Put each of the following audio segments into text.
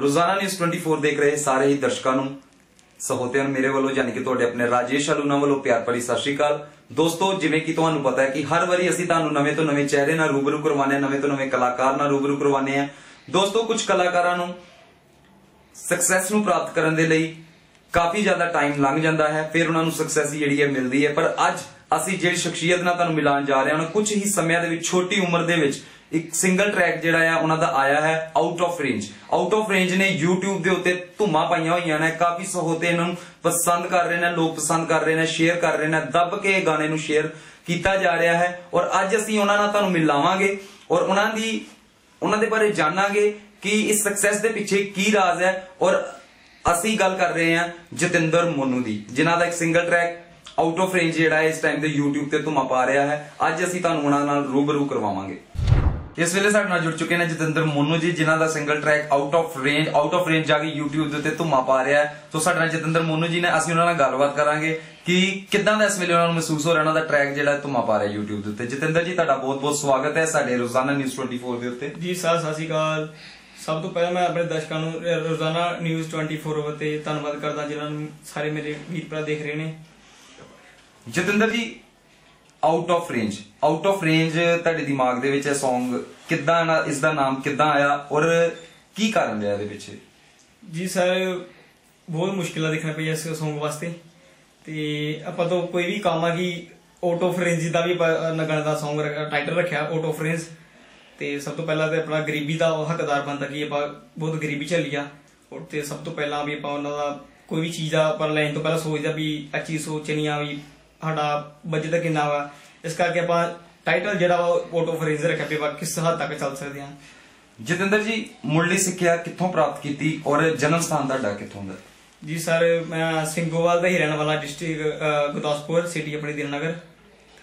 ਰੋਜ਼ਾਨਾ ਨਿਊਜ਼ 24 ਦੇਖ ਰਹੇ ਸਾਰੇ ਹੀ ਦਰਸ਼ਕਾਂ ਨੂੰ। ਸਹੋਤਿਆਂ ਨੂੰ ਮੇਰੇ ਵੱਲੋਂ, ਯਾਨੀ ਕਿ ਤੁਹਾਡੇ ਆਪਣੇ ਰਾਜੇਸ਼ ਅਲੂਨਾ ਵੱਲੋਂ ਪਿਆਰ ਭਰੀ ਸਤਿ ਸ਼੍ਰੀ ਅਕਾਲ। ਦੋਸਤੋ, ਜਿਵੇਂ ਕਿ ਤੁਹਾਨੂੰ ਪਤਾ ਹੈ ਕਿ ਹਰ ਵਾਰੀ ਅਸੀਂ ਤੁਹਾਨੂੰ ਨਵੇਂ ਤੋਂ ਨਵੇਂ ਚਿਹਰੇ ਨਾਲ ਰੂਬਰੂ ਕਰਵਾਉਂਦੇ ਹਾਂ, ਨਵੇਂ ਤੋਂ ਨਵੇਂ ਕਲਾਕਾਰ ਨਾਲ ਰੂਬਰੂ ਕਰਵਾਉਂਦੇ ਹਾਂ। ਦੋਸਤੋ, ਕੁਝ ਕਲਾਕਾਰਾਂ ਨੂੰ ਸਕਸੈਸ ਨੂੰ ਪ੍ਰਾਪਤ ਕਰਨ ਦੇ ਲਈ ਕਾਫੀ ਜ਼ਿਆਦਾ ਟਾਈਮ ਲੰਘ ਜਾਂਦਾ ਹੈ, ਫਿਰ ਉਹਨਾਂ ਨੂੰ ਸਕਸੈਸ ਜਿਹੜੀ ਹੈ ਮਿਲਦੀ ਹੈ। ਪਰ ਅੱਜ ਅਸੀਂ ਜਿਹੜੀ ਸ਼ਖਸੀਅਤ ਨਾਲ ਤੁਹਾਨੂੰ ਮਿਲਾਉਣ ਜਾ ਰਹੇ ਹਾਂ, ਉਹਨਾਂ ਕੁਝ ਹੀ ਸਮਿਆਂ ਦੇ ਵਿੱਚ, ਛੋਟੀ ਉਮਰ ਦੇ ਵਿੱਚ ਇੱਕ ਸਿੰਗਲ ਟਰੈਕ ਜਿਹੜਾ ਆ, ਉਹਨਾਂ ਦਾ ਆਇਆ ਹੈ out of range out of range ਨੇ YouTube ਦੇ ਉੱਤੇ ਧੁੰਮਾਂ ਪਾਈਆਂ ਹੋਈਆਂ ਨੇ, ਕਾਫੀ ਸਹੋਤੇ ਇਹਨਾਂ ਨੂੰ ਪਸੰਦ ਕਰ ਰਹੇ ਨੇ, ਲੋਕ ਪਸੰਦ ਕਰ ਰਹੇ ਨੇ ਸ਼ੇਅਰ ਕਰ ਰਹੇ ਨੇ, ਦੱਬ ਕੇ ਇਹ ਗਾਣੇ ਨੂੰ ਸ਼ੇਅਰ ਕੀਤਾ ਜਾ ਰਿਹਾ ਹੈ। ਔਰ ਅੱਜ ਅਸੀਂ ਉਹਨਾਂ ਨਾਲ ਤੁਹਾਨੂੰ ਮਿਲਾਵਾਂਗੇ ਔਰ ਉਹਨਾਂ ਦੀ, ਉਹਨਾਂ ਦੇ ਬਾਰੇ ਜਾਣਾਂਗੇ ਕਿ ਇਸ ਸਕਸੈਸ ਦੇ ਪਿੱਛੇ ਕੀ ਰਾਜ਼ ਹੈ। ਔਰ ਅਸੀਂ ਗੱਲ ਕਰ ਰਹੇ ਹਾਂ ਜਤਿੰਦਰ ਮੋਨੂ ਦੀ, ਜਿਨ੍ਹਾਂ ਦਾ ਇੱਕ single track out of range ਜਿਹੜਾ ਹੈ, ਇਸ ਟਾਈਮ ਤੇ YouTube ਤੇ ਧੁਮਾ ਪਾ ਰਿਹਾ ਹੈ। ਅੱਜ ਅਸੀਂ ਤੁਹਾਨੂੰ ਉਹਨਾਂ ਨਾਲ ਰੂਬਰੂ ਕਰਵਾਵਾਂਗੇ। ਇਸ ਵੇਲੇ ਸਾਡੇ ਨਾਲ ਜੁੜ ਚੁੱਕੇ ਨੇ ਜਤਿੰਦਰ ਮੋਨੂ ਜੀ ਜਿਨ੍ਹਾਂ ਦਾ single track out of range out of range ਜਾ ਕੇ YouTube ਦੇ ਉੱਤੇ ਧੁਮਾ ਪਾ ਰਿਹਾ ਹੈ। ਤੋਂ ਸਾਡੇ ਨਾਲ ਜਤਿੰਦਰ ਮੋਨੂ ਜੀ ਨੇ ਅਸੀਂ ਉਹਨਾਂ ਨਾਲ ਗੱਲਬਾਤ ਕਰਾਂਗੇ ਕਿ ਕਿੱਦਾਂ ਦਾ ਇਸ ਵੇਲੇ ਉਹਨਾਂ ਨੂੰ ਮਹਿਸੂਸ ਹੋ ਰਿਹਾ ਉਹਨਾਂ ਦਾ ਟਰੈਕ ਜਿਹੜਾ ਧੁਮਾ ਪਾ ਰਿਹਾ YouTube ਦੇ ਉੱਤੇ। ਜਤਿੰਦਰ ਜੀ ਤੁਹਾਡਾ ਬਹੁਤ-ਬਹੁਤ ਸਵਾਗਤ ਹੈ ਸਾਡੇ ਰੋਜ਼ਾਨਾ ਨਿਊਜ਼ 24 ਦੇ ਉੱਤੇ। ਜੀ ਸਰ ਸਤਿ ਸ਼੍ਰੀ ਅਕਾਲ। ਸਭ ਤੋਂ ਪਹਿਲਾਂ ਮੈਂ ਆਪਣੇ ਦਰਸ਼ਕਾਂ ਨੂੰ ਰੋਜ਼ਾਨਾ ਨਿਊਜ਼ 24 ਉੱਤੇ ਧੰਨਵਾਦ ਕਰਦਾ ਜਿਨ੍ਹਾਂ ਨੂੰ ਸਾਰੇ ਮੇਰੇ ਵੀਰ ਭਰਾ ਦੇਖ ਰਹੇ ਨੇ। Jatinder ji out of range out of range ਤੁਹਾਡੇ ਦਿਮਾਗ ਦੇ ਵਿੱਚ ਇਹ Song ਕਿੱਦਾਂ ਇਸ ਦਾ ਨਾਮ ਕਿੱਦਾਂ ਆਇਆ ਔਰ ਕੀ ਕਾਰਨ ਰਿਹਾ ਇਹਦੇ ਪਿੱਛੇ ਜੀ ਸਰ ਬਹੁਤ ਮੁਸ਼ਕਿਲਾਂ ਦੇਖਣਾ ਪਈਆਂ ਇਸ Song ਵਾਸਤੇ। ਤੇ ਆਪਾਂ ਤੋਂ ਕੋਈ ਵੀ ਕੰਮ ਆ ਕਿ ਆਊਟ ਆਫ ਰੇਂਜ ਦਾ ਵੀ ਨਗਣ ਦਾ Song ਟਾਈਟਲ ਰੱਖਿਆ ਆਊਟ ਆਫ ਰੇਂਜ ਤੇ ਸਭ ਤੋਂ ਪਹਿਲਾਂ ਤੇ ਆਪਣਾ ਗਰੀਬੀ ਦਾ ਉਹ ਹੱਕਦਾਰ ਬਣਦਾ ਕਿ ਆਪਾਂ ਬਹੁਤ ਗਰੀਬੀ ਝੱਲੀ ਆ। ਔਰ ਤੇ ਸਭ ਤੋਂ ਪਹਿਲਾਂ ਵੀ ਆਪਾਂ ਉਹਨਾਂ ਦਾ ਕੋਈ ਵੀ ਚੀਜ਼ ਆ ਆਪਾਂ ਲੈਣ ਤੋਂ ਪਹਿਲਾਂ ਸੋਚਦਾ ਵੀ ਅੱਛੀ ਚੀਜ਼ ਸੋਚਣੀ ਆ ਵੀ ਸਾਡਾ ਬਜਟ ਕਿੰਨਾ ਵਾ ਇਸ ਕਰਕੇ ਆਪਾਂ ਟਾਈਟਲ ਜਿਹੜਾ ਵਾ ਆਊਟ ਆਫ ਰੇਂਜ ਰੱਖਿਆ ਆਪਾਂ ਕਿਸ ਹੱਦ ਤੱਕ ਚੱਲ ਸਕਦੇ ਹਾਂ ਜਤਿੰਦਰ ਜੀ ਮੁੱਢਲੀ ਸਿੱਖਿਆ ਕਿੱਥੋਂ ਪ੍ਰਾਪਤ ਕੀਤੀ ਔਰ ਜਨਮ ਸਥਾਨ ਤੁਹਾਡਾ ਕਿੱਥੋਂ ਦਾ? ਜੀ ਸਰ ਮੈਂ ਸਿੰਘੋਵਾਲ ਦਾ ਹੀ ਰਹਿਣ ਵਾਲਾ ਡਿਸਟ੍ਰਿਕਟ ਗੁਰਦਾਸਪੁਰ ਸਿਟੀ ਆਪਣੀ ਦਿਨਨਗਰ।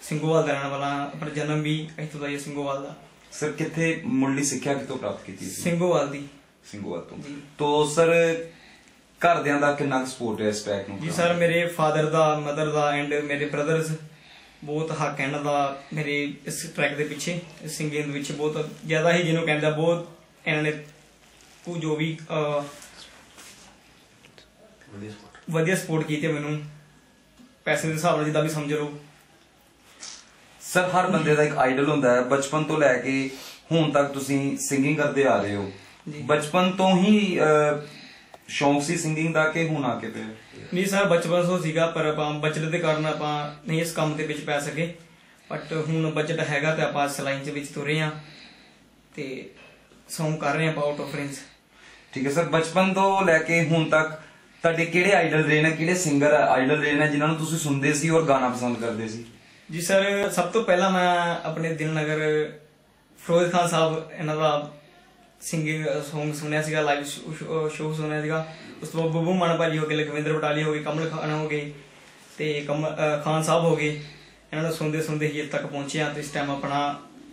ਸਿੰਘੋਵਾਲ ਦਾ ਰਹਿਣ ਵਾਲਾ ਆਪਣਾ ਜਨਮ ਵੀ ਇੱਥੋਂ ਦਾ ਹੀ ਸਿੰਘੋਵਾਲ ਦਾ। ਸਰ ਕਿੱਥੇ ਮੁੱਢਲੀ ਸਿੱਖਿਆ ਕਿੱਥੋਂ ਪ੍ਰਾਪਤ ਕੀਤੀ ਸੀ ਸਿੰਘੋਵਾਲ ਦੀ। ਸਿੰਘੂਆ ਤੋਂ। ਤੋਂ ਸਰ ਘਰਦਿਆਂ ਦਾ ਕਿੰਨਾ ਸਪੋਰਟ ਹੈ ਇਸ ਟਰੈਕ ਨੂੰ ਜੀ ਸਰ ਮੇਰੇ ਫਾਦਰ ਦਾ ਮਦਰ ਦਾ ਐਂਡ ਮੇਰੇ ਬ੍ਰਦਰਸ ਬਹੁਤ ਹੱਕ ਹੈ ਇਹਨਾਂ ਦਾ ਮੇਰੇ ਇਸ ਟਰੈਕ ਦੇ ਪਿੱਛੇ ਇਸ ਸਿੰਗਿੰਗ ਵਿੱਚ ਬਹੁਤ ਜ਼ਿਆਦਾ ਹੀ ਜਿਹਨੂੰ ਕਹਿੰਦਾ ਬਹੁਤ ਇਹਨਾਂ ਨੇ ਕੋ ਜੋ ਵੀ ਵਧੀਆ ਸਪੋਰਟ ਕੀਤੀ ਮੈਨੂੰ। ਪੈਸੇ ਦੇ ਹਿਸਾਬ ਨਾਲ ਜਿੱਦਾਂ ਵੀ ਸਮਝ ਲਓ। ਸਰ ਹਰ ਬੰਦੇ ਦਾ ਇੱਕ ਆਈਡਲ ਹੁੰਦਾ ਹੈ। ਬਚਪਨ ਤੋਂ ਲੈ ਕੇ ਹੁਣ ਤੱਕ ਤੁਸੀਂ ਸਿੰਗਿੰਗ ਕਰਦੇ ਆ ਰਹੇ ਹੋ। ਬਚਪਨ ਤੋਂ ਹੀ ਸ਼ੌਂਕ ਸੀ ਸਿੰਗਿੰਗ ਦਾ ਕਿ ਹੁਣ ਆ ਕੇ ਪਿਆ ਨਹੀਂ ਸਰ ਬਚਪਨ ਤੋਂ ਸੀਗਾ ਪਰ ਆਪਾਂ ਬਚਤ ਦੇ ਕਾਰਨ ਆਪਾਂ ਨਹੀਂ ਇਸ ਕੰਮ ਦੇ ਵਿੱਚ ਪੈ ਸਕੇ। ਬਟ ਹੁਣ ਬਜਟ ਹੈਗਾ ਤੇ ਆਪਾਂ ਸਲਾਈਨ ਦੇ ਵਿੱਚ ਤੁਰੇ ਆ ਤੇ ਸੌਂਗ ਕਰ ਰਹੇ ਆ ਆਊਟ ਆਫ ਰੇਂਜ ਠੀਕ ਹੈ ਸਰ ਬਚਪਨ ਤੋਂ ਲੈ ਕੇ ਹੁਣ ਤੱਕ ਤੁਹਾਡੇ ਕਿਹੜੇ ਆਈਡਲ ਰਹੇ ਨੇ ਕਿਹੜੇ ਸਿੰਗਰ ਆਈਡਲ ਰਹੇ ਨੇ ਜਿਨ੍ਹਾਂ ਨੂੰ ਤੁਸੀਂ ਸੁਣਦੇ ਸੀ ਔਰ ਗਾਣਾ ਪਸੰਦ ਕਰਦੇ ਸੀ? ਜੀ ਸਰ ਸਭ ਤੋਂ ਪਹਿਲਾਂ ਮੈਂ ਆਪਣੇ ਦਿਲਨਗਰ ਫਿਰੋਜ਼ ਖਾਨ ਸਾਹਿਬ ਇਹਨਾਂ ਦਾ ਸਿੰਗਿੰਗ Song ਸੁਣਿਆ ਸੀਗਾ ਲਾਈਵ ਸ਼ੋਅ ਸੁਣਿਆ ਸੀਗਾ। ਉਸ ਤੋਂ ਬਾਅਦ ਬੱਬੂ ਮਾਨ ਭਾਜੀ ਹੋ ਗਏ ਲਖਵਿੰਦਰ ਬਟਾਲੀ ਹੋ ਗਏ ਕਮਲ ਖਾਨ ਹੋ ਗਏ ਤੇ ਖਾਨ ਸਾਹਿਬ ਹੋ ਗਏ। ਇਹਨਾਂ ਨੂੰ ਸੁਣਦੇ ਸੁਣਦੇ ਹੀ ਇੱਥੇ ਤੱਕ ਪਹੁੰਚੇ ਆ ਤੇ ਇਸ ਟਾਈਮ ਆਪਣਾ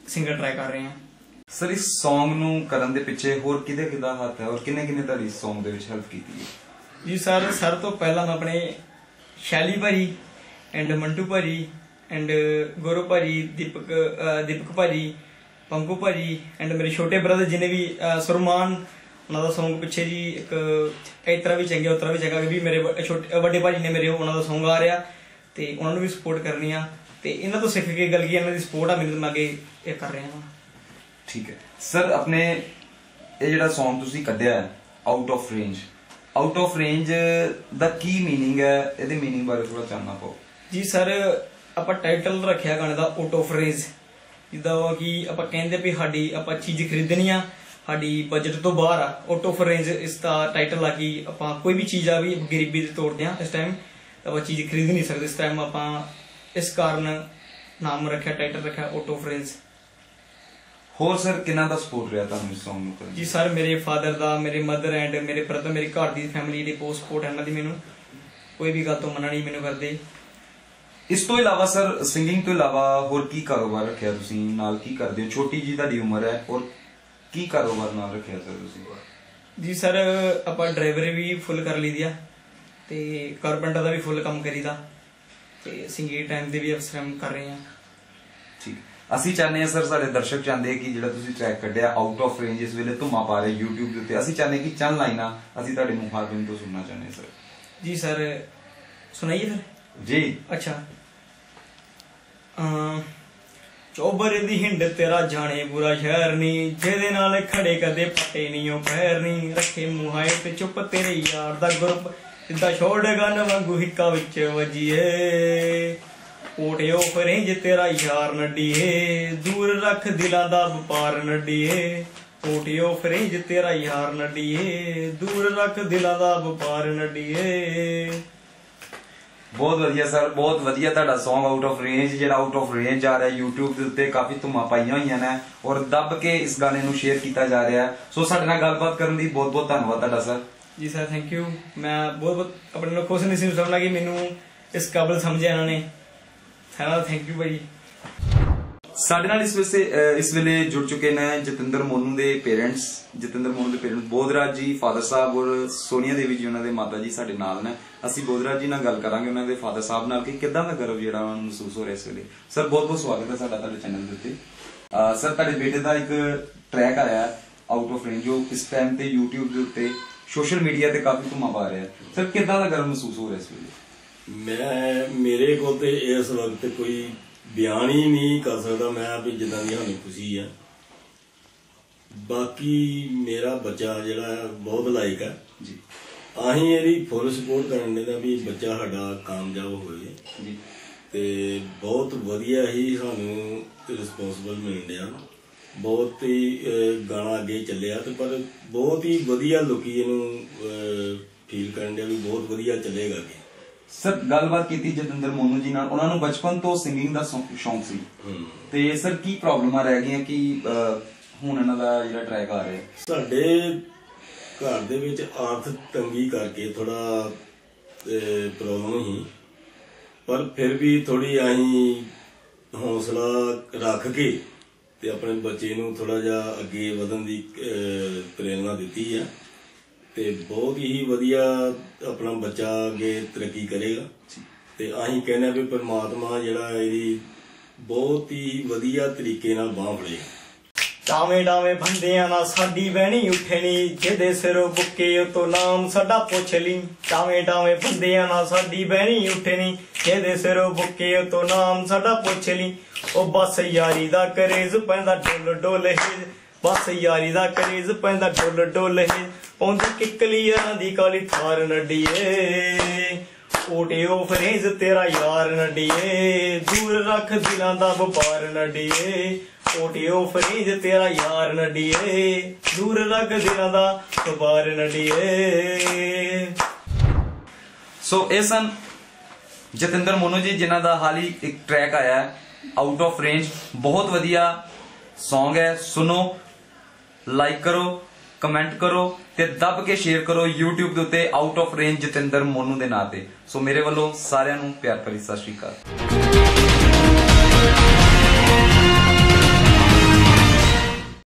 ਸਿੰਗਰ ਟਰਾਈ ਕਰ ਰਹੇ ਹਾਂ। ਸਰ ਇਸ Song ਨੂੰ ਕਰਨ ਦੇ ਪਿੱਛੇ ਹੋਰ ਕਿਹਦੇ ਕਿਹਦਾ ਹੱਥ ਹੈ ਔਰ ਕਿੰਨੇ ਕਿੰਨੇ ਤੁਹਾਡੀ ਇਸ Song ਦੇ ਵਿੱਚ ਹੈਲਪ ਕੀਤੀ ਹੈ? ਜੀ ਸਰ ਸਰ ਤੋਂ ਪਹਿਲਾਂ ਮੈਂ ਆਪਣੇ ਸ਼ੈਲੀ ਭਾਜੀ ਐਂਡ ਮੰਟੂ ਭਾਜੀ ਐਂਡ ਗੁਰੂ ਭਾਜੀ ਦੀਪਕ ਦੀਪਕ ਭਾਜੀ ਪੰਕੂ ਭਾਜੀ ਐਂਡ ਮੇਰੇ ਛੋਟੇ ਬ੍ਰਦਰ ਜਿਹਨੇ ਵੀ ਅਹ ਸੁਰਮਾਨ ਉਹਨਾਂ ਦਾ Song ਪਿੱਛੇ ਜੀ ਇੱਕ ਇਸ ਤਰ੍ਹਾਂ ਵੀ ਚੰਗੇ ਉਸ ਤਰ੍ਹਾਂ ਵੀ ਚੰਗਾ ਵੀ ਮੇਰੇ ਵ- ਛੋਟੇ ਵੱਡੇ ਭਾਜੀ ਨੇ ਮੇਰੇ ਉਹਨਾਂ ਦਾ Song ਆ ਰਿਹਾ ਤੇ ਉਹਨਾਂ ਨੂੰ ਵੀ ਸਪੋਰਟ ਕਰਨੀ ਆ ਤੇ ਇਹਨਾਂ ਤੋਂ ਸਿੱਖ ਕੇ ਗੱਲ ਕੀ ਇਹਨਾਂ ਦੀ ਸਪੋਰਟ ਆ ਮੈਨੂੰ ਮੈਂ ਅੱਗੇ ਇਹ ਕਰ ਰਿਹਾ ਹਾਂ ਠੀਕ ਹੈ ਸਰ ਆਪਣੇ ਇਹ ਜਿਹੜਾ Song ਤੁਸੀਂ ਕੱਢਿਆ ਹੈ out of range out of range ਦਾ ਕੀ मीनिंग ਹੈ ਇਹਦੇ मीनिंग ਬਾਰੇ ਥੋੜਾ ਜਾਣਨਾ ਪਾਓ ਜੀ ਸਰ ਆਪਾਂ ਟਾਈਟਲ ਰੱਖਿਆ ਗਾਣੇ ਦਾ ਆਊਟ ਆਫ ਰੇਂਜ ਜਿੱਦਾਂ ਉਹ ਕਿ ਆਪਾਂ ਕਹਿੰਦੇ ਵੀ ਸਾਡੀ ਆਪਾਂ ਚੀਜ਼ ਖਰੀਦਣੀ ਆ ਸਾਡੀ ਬਜਟ ਤੋਂ ਬਾਹਰ ਆ ਆਊਟ ਆਫ ਰੇਂਜ ਇਸ ਦਾ ਟਾਈਟਲ ਆ ਕਿ ਆਪਾਂ ਕੋਈ ਵੀ ਚੀਜ਼ ਆ ਵੀ ਗਰੀਬੀ ਦੇ ਤੋੜਦੇ ਆ ਇਸ ਟਾਈਮ ਆਪਾਂ ਚੀਜ਼ ਖਰੀਦ ਨਹੀਂ ਸਕਦੇ। ਇਸ ਟਾਈਮ ਆਪਾਂ ਇਸ ਕਾਰਨ ਨਾਮ ਰੱਖਿਆ ਟਾਈਟਲ ਰੱਖਿਆ ਆਊਟ ਆਫ ਰੇਂਜ ਹੋਰ ਸਰ ਕਿੰਨਾ ਦਾ ਸਪੋਰਟ ਰਿਹਾ ਤੁਹਾਨੂੰ ਇਸ Song ਨੂੰ ਕਰਨ ਜੀ ਸਰ ਮੇਰੇ ਫਾਦਰ ਦਾ ਮੇਰੇ ਮਦਰ ਐਂਡ ਮੇਰੇ ਬ੍ਰਦਰ ਮੇਰੀ ਘਰ ਦੀ ਫੈਮਿਲੀ ਦੀ ਬਹੁਤ ਸਪੋਰਟ ਹੈ ਇਹਨਾਂ ਦੀ ਮੈਨੂੰ। ਕੋਈ ਵੀ ਗੱਲ ਤੋਂ ਮਨਾ ਨਹੀਂ ਮੈਨੂੰ ਕਰਦੇ। ਇਸ ਤੋਂ ਇਲਾਵਾ ਸਰ ਸਿੰਗਿੰਗ ਤੋਂ ਇਲਾਵਾ ਹੋਰ ਕੀ ਕਾਰੋਬਾਰ ਰੱਖਿਆ ਤੁਸੀਂ? ਨਾਲ ਕੀ ਕਰਦੇ ਹੋ? ਛੋਟੀ ਜੀ ਤੁਹਾਡੀ ਉਮਰ ਹੈ ਔਰ ਕੀ ਕਾਰੋਬਾਰ ਨਾਲ ਰੱਖਿਆ ਸਰ ਤੁਸੀਂ? ਜੀ ਸਰ ਆਪਾਂ ਡਰਾਈਵਰ ਵੀ ਫੁੱਲ ਕਰ ਲਈਦੀ ਆ ਤੇ ਕਾਰਪੈਂਟਰ ਦਾ ਵੀ ਫੁੱਲ ਕੰਮ ਕਰੀਦਾ ਤੇ ਸਿੰਗਿੰਗ ਟਾਈਮ ਦੇ ਵੀ ਅਫਸਰ ਕਰ ਰਹੇ ਆ। ਠੀਕ। ਅਸੀਂ ਚਾਹੁੰਦੇ ਹਾਂ ਸਰ ਸਾਡੇ ਦਰਸ਼ਕ ਚਾਹੁੰਦੇ ਆ ਕਿ ਜਿਹੜਾ ਤੁਸੀਂ ਟਰੈਕ ਕੱਢਿਆ ਆਊਟ ਆਫ ਰੇਂਜ ਇਸ ਵੇਲੇ ਧੁੰਮਾ ਪਾ ਰਹੇ YouTube ਦੇ ਉੱਤੇ। ਅਸੀਂ ਚਾਹੁੰਦੇ ਕਿ ਚੰਨ ਲਾਈਨਾਂ ਅਸੀਂ ਤੁਹਾਡੇ ਮੁਖਾਤਮ ਤੋਂ ਸੁਣਨਾ ਚਾਹੁੰਦੇ ਸਰ। ਜੀ ਸਰ ਸੁਣਾਈਏ ਫਿਰ? ਜੀ। ਅੱਛਾ। ਚੋਬਰ ਦੀ ਹਿੰਡ ਤੇਰਾ ਜਾਣੇ, ਬੁਰਾ ਸ਼ਹਿਰ ਨਹੀਂ ਜਿਹਦੇ ਨਾਲ ਖੜੇ ਕਦੇ ਪੱਟੇ ਨਹੀਂ ਉਹ ਪੈਰ ਨਹੀਂ ਰੱਖੇ ਮੁਹਾਏ ਤੇ ਚੁੱਪ ਤੇਰੇ ਯਾਰ ਦਾ ਗਰੁੱਪ। ਸਿੱਧਾ ਛੋੜ ਗਨ ਵਾਂਗੂ ਹਿੱਕਾ ਵਿੱਚ ਵਜੀਏ। ਓਟਿਓ ਫਰੇਂਜ ਤੇਰਾ ਯਾਰ ਨੱਡੀਏ। ਦੂਰ ਰੱਖ ਦਿਲਾਂ ਦਾ ਵਪਾਰ ਨੱਡੀਏ। ਓਟਿਓ ਫਰੇਂਜ ਤੇਰਾ ਯਾਰ ਨੱਡੀਏ। ਦੂਰ ਰੱਖ ਦਿਲਾਂ ਦਾ ਵਪਾਰ ਨੱਡੀਏ। ਬਹੁਤ ਵਧੀਆ ਸਰ, ਬਹੁਤ ਵਧੀਆ ਤੁਹਾਡਾ Song ਆਊਟ ਆਫ ਰੇਂਜ ਜਿਹੜਾ ਆਊਟ ਆਫ ਰੇਂਜ ਜਾ ਰਿਹਾ YouTube ਦੇ ਉੱਤੇ, ਕਾਫੀ ਧੁੰਮਾਂ ਪਾਈਆਂ ਹੋਈਆਂ ਨੇ ਔਰ ਦੱਬ ਕੇ ਇਸ ਗਾਣੇ ਨੂੰ ਸ਼ੇਅਰ ਕੀਤਾ ਜਾ ਰਿਹਾ ਸੋ ਸਾਡੇ ਨਾਲ ਗੱਲਬਾਤ ਕਰਨ ਲਈ ਬਹੁਤ ਬਹੁਤ ਧੰਨਵਾਦ ਤੁਹਾਡਾ ਸਰ ਜੀ ਸਰ ਥੈਂਕ ਯੂ ਮੈਂ ਬਹੁਤ ਬਹੁਤ ਆਪਣੇ ਨੂੰ ਖੁਸ਼ ਨਸੀਬ ਸਮਝਣਾ ਕਿ ਮੈਨੂੰ ਇਸ ਕਾਬਿਲ ਸਮਝਿਆ ਇਹਨਾਂ ਨੇ। ਥੈਂਕ ਯੂ ਭਾਈ। ਸਾਡੇ ਨਾਲ ਇਸ ਵੇਲੇ ਇਸ ਵੇਲੇ ਜੁੜ ਚੁੱਕੇ ਨੇ ਜਤਿੰਦਰ ਮੋਨੂ ਦੇ ਪੇਰੈਂਟਸ। ਜਤਿੰਦਰ ਮੋਨੂ ਦੇ ਪੇਰੈਂਟਸ ਬੋਧਰਾਜ ਜੀ, ਫਾਦਰ ਸਾਹਿਬ ਔਰ ਸੋਨੀਆ ਦੇਵੀ ਜੀ ਉਹਨਾਂ ਦੇ ਮਾਤਾ ਜੀ ਸਾਡੇ ਨਾਲ ਨੇ। ਅਸੀਂ ਬੋਧਰਾਜ ਜੀ ਨਾਲ ਗੱਲ ਕਰਾਂਗੇ ਉਹਨਾਂ ਦੇ ਫਾਦਰ ਸਾਹਿਬ ਨਾਲ ਕਿ ਕਿੱਦਾਂ ਦਾ ਗਰਵ ਜਿਹੜਾ ਉਹਨਾਂ ਨੂੰ ਮਹਿਸੂਸ ਹੋ ਰਿਹਾ ਇਸ ਵੇਲੇ। ਸਰ, ਬਹੁਤ ਬਹੁਤ ਸਵਾਗਤ ਹੈ ਸਾਡਾ ਤੁਹਾਡੇ ਚੈਨਲ ਦੇ ਉੱਤੇ। ਸਰ, ਤੁਹਾਡੇ ਬੇਟੇ ਦਾ ਇੱਕ ਟਰੈਕ ਆਇਆ ਆਊਟ ਆਫ ਰੇਂਜ ਜੋ ਇਸ ਟਾਈਮ ਤੇ YouTube ਦੇ ਉੱਤੇ ਸੋਸ਼ਲ ਮੀਡੀਆ ਤੇ ਕਾਫੀ ਧੁੰਮਾ ਪਾ ਰਿਹਾ। ਸਰ, ਕਿੱਦਾਂ ਦਾ ਗਰਵ ਮਹਿਸੂਸ ਹੋ ਰਿਹਾ ਇਸ ਵੇਲੇ? ਮੈਂ ਮੇਰੇ ਕੋਲ ਤੇ ਇਸ ਵਕਤ ਕੋਈ ਬਿਆਨ ਹੀ ਨਹੀਂ ਕਰ ਸਕਦਾ ਮੈਂ ਵੀ ਜਿੱਦਾਂ ਦੀ ਸਾਨੂੰ ਖੁਸ਼ੀ ਆ। ਬਾਕੀ ਮੇਰਾ ਬੱਚਾ ਜਿਹੜਾ ਬਹੁਤ ਲਾਇਕ ਹੈ ਜੀ। ਅਸੀਂ ਇਹਦੀ ਫੁੱਲ ਸਪੋਰਟ ਕਰਨ ਦੇ ਦਾ ਵੀ ਬੱਚਾ ਸਾਡਾ ਕਾਮਯਾਬ ਹੋਵੇ। ਜੀ। ਤੇ ਬਹੁਤ ਵਧੀਆ ਹੀ ਸਾਨੂੰ ਰਿਸਪੌਂਸਿਬਲ ਮਿਲ ਰਿਹਾ ਬਹੁਤ ਹੀ ਗਾਣਾ ਅੱਗੇ ਚੱਲਿਆ ਤੇ ਪਰ ਬਹੁਤ ਹੀ ਵਧੀਆ ਲੋਕੀ ਇਹਨੂੰ ਫੀਲ ਕਰਨ ਦੇ ਵੀ ਬਹੁਤ ਵਧੀਆ ਚੱਲੇਗਾ ਅੱਗੇ। ਸਰ ਗੱਲਬਾਤ ਕੀਤੀ ਜਤਿੰਦਰ ਮੋਨੂ ਜੀ ਨਾਲ। ਉਹਨਾਂ ਨੂੰ ਬਚਪਨ ਤੋਂ ਸਿੰਗਿੰਗ ਦਾ ਸ਼ੌਂਕ ਸੀ। ਤੇ ਸਰ ਕੀ ਪ੍ਰੋਬਲਮਾਂ ਰਹਿ ਗਈਆਂ ਕਿ ਹੁਣ ਇਹਨਾਂ ਦਾ ਜਿਹੜਾ ਟਰੈਕ ਆ ਰਿਹਾ? ਸਾਡੇ ਘਰ ਦੇ ਵਿੱਚ ਆਰਥਿਕ ਤੰਗੀ ਕਰਕੇ ਥੋੜਾ ਪ੍ਰੋਬਲਮ ਹੀ। ਪਰ ਫਿਰ ਵੀ ਥੋੜੀ ਅਸੀਂ ਹੌਸਲਾ ਰੱਖ ਕੇ ਤੇ ਆਪਣੇ ਬੱਚੇ ਨੂੰ ਥੋੜਾ ਜਿਹਾ ਅੱਗੇ ਵਧਣ ਦੀ ਪ੍ਰੇਰਣਾ ਦਿੱਤੀ ਆ। ਤੇ ਬਹੁਤ ਹੀ ਵਧੀਆ ਆਪਣਾ ਬੱਚਾ ਅੱਗੇ ਤਰੱਕੀ ਕਰੇਗਾ। ਤੇ ਅਸੀਂ ਕਹਿੰਦੇ ਆ ਵੀ ਪਰਮਾਤਮਾ ਜਿਹੜਾ ਇਹਦੀ ਬਹੁਤ ਹੀ ਵਧੀਆ ਤਰੀਕੇ ਨਾਲ ਬਾਂਹ ਫੜੇਗਾ ਡਾਵੇਂ ਡਾਵੇਂ ਬੰਦਿਆਂ ਨਾਲ ਸਾਡੀ ਬਹਿਣੀ ਉੱਠਣੀ ਜਿਹਦੇ ਸਿਰੋਂ ਬੁੱਕੇ ਉਤੋਂ ਨਾਮ ਸਾਡਾ ਪੁੱਛ ਲਈ। ਡਾਵੇਂ ਡਾਵੇਂ ਬੰਦਿਆਂ ਨਾਲ ਸਾਡੀ ਬਹਿਣੀ ਉੱਠਣੀ ਜਿਹਦੇ ਸਿਰੋਂ ਬੁੱਕੇ ਉਤੋਂ ਨਾਮ ਸਾਡਾ ਪੁੱਛ ਲਈ। ਉਹ ਬਸ ਯਾਰੀ ਦਾ ਕਰੇਜ਼ ਪੈਂਦਾ ਡੋਲ ਡੋਲ ਹੀ ਬਸ ਯਾਰੀ ਦਾ ਕਰੇਜ਼ ਪੈਂਦਾ ਡੋਲ ਡੋਲ ਹੀ ਪਾਉਂਦੀ ਕਿੱਕਲੀਆਂ ਦੀ ਕਾਲੀ ਥਾਰ ਨੱਡੀਏ। ਓਟਿਓ ਫਰੇਜ਼ ਤੇਰਾ ਯਾਰ ਨੱਡੀਏ। ਦੂਰ ਰੱਖ ਦਿਲਾਂ ਦਾ ਵਪਾਰ ਨੱਡੀਏ। ਓਟਿਓ ਫਰੇਜ਼ ਤੇਰਾ ਯਾਰ ਨੱਡੀਏ। ਦੂਰ ਰੱਖ ਦਿਲਾਂ ਦਾ ਵਪਾਰ ਨੱਡੀਏ। ਸੋ ਇਹ ਸਨ ਜਤਿੰਦਰ ਮੋਨੂ ਜੀ, ਜਿਨ੍ਹਾਂ ਦਾ ਹਾਲੀ ਹੀ ਇੱਕ ਟਰੈਕ ਆਇਆ ਆਊਟ ਆਫ ਰੇਂਜ ਬਹੁਤ ਵਧੀਆ ਸੌਂਗ ਹੈ। ਸੁਣੋ। ਲਾਈਕ ਕਰੋ, ਕਮੈਂਟ ਕਰੋ ਤੇ ਦੱਬ ਕੇ ਸ਼ੇਅਰ ਕਰੋ YouTube ਦੇ ਉੱਤੇ out of range Jatinder Monu ਦੇ ਨਾਂ ਤੇ। ਸੋ ਮੇਰੇ ਵੱਲੋਂ ਸਾਰਿਆਂ ਨੂੰ ਪਿਆਰ ਭਰੀ ਸਤਿ ਸ਼੍ਰੀ ਅਕਾਲ।